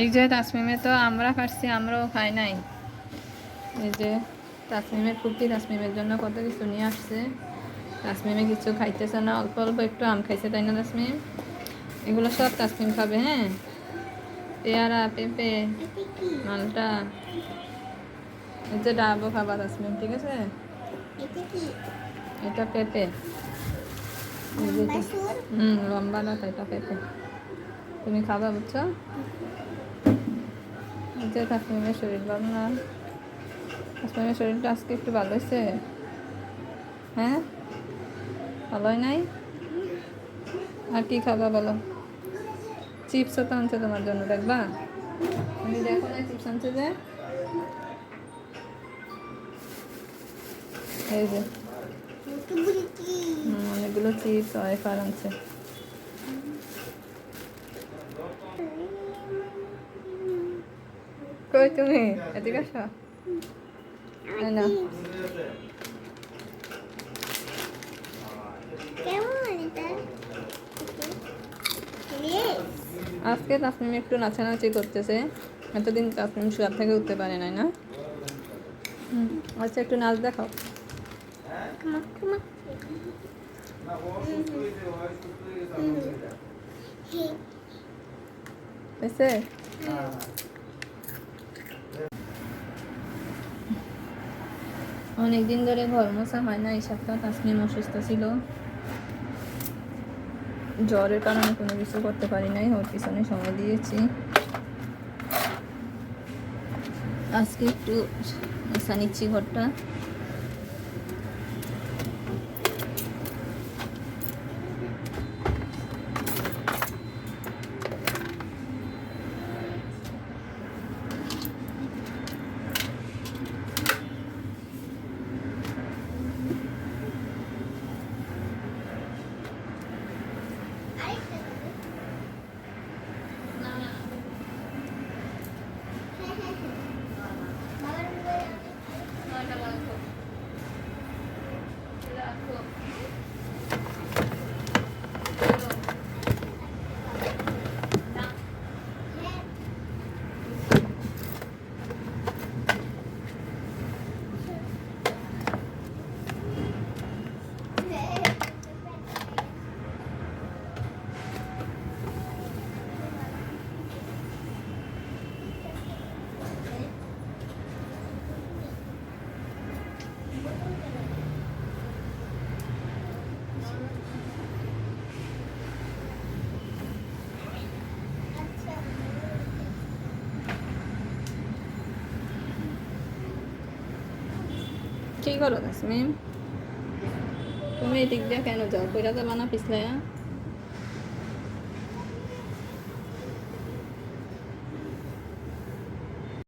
এই যে তাসমিমে তো আমরা খাচ্ছি আমরাও খাই নাই। এই যে তাসমিমের কুকি তাসমিমের জন্য কত কিছু নিয়ে আসছে। তাসমিমে কিছু খাইতেছে না অল্প অল্প একটু আম খাইছে তাই না তাসমিম? এগুলো সব তাসমিম খাবে হ্যাঁ? পেয়ারা পেঁপে মালটা। এই যে ডাবও খাবা তাসমিম ঠিক আছে? এটা পেঁপে। হুম লম্বা না এটা পেঁপে। তুমি খাবা বুঝছ? যে তাসমিমের শরীর ভালো না। তাসমিমের শরীরটা আজকে একটু ভালো হয়েছে? হ্যাঁ? ভালোই নাই? আর কি খাবা বলো? চিপসও তো আনছে তোমার জন্য, দেখবা? তুমি দেখো না চিপস আনছে যে? এই যে। অনেকগুলো চিপস ওয়াইফার আনছে। কই তুমি? এদিকে আসো। রেস আজকে তাসমিম একটু নাচানাচি করতেছে। এতদিন তাসমিম শুয়ার থেকে উঠতে পারে নাই না? আচ্ছা একটু নাচ দেখাও। হয়েছে? অনেকদিন ধরে ঘর মশা হয় না, এই সপ্তাহ তাসমিম অসুস্থ ছিল। জ্বরের কারণে কোনো কিছু করতে পারি নাই, ওর পিছনে সময় দিয়েছি। আজকে একটু মোছা নিচ্ছি ঘরটা। কি করো তাসমিম তুমি এদিক দিয়ে কেন যাও? কইরা যাবা না পিছলাইয়া?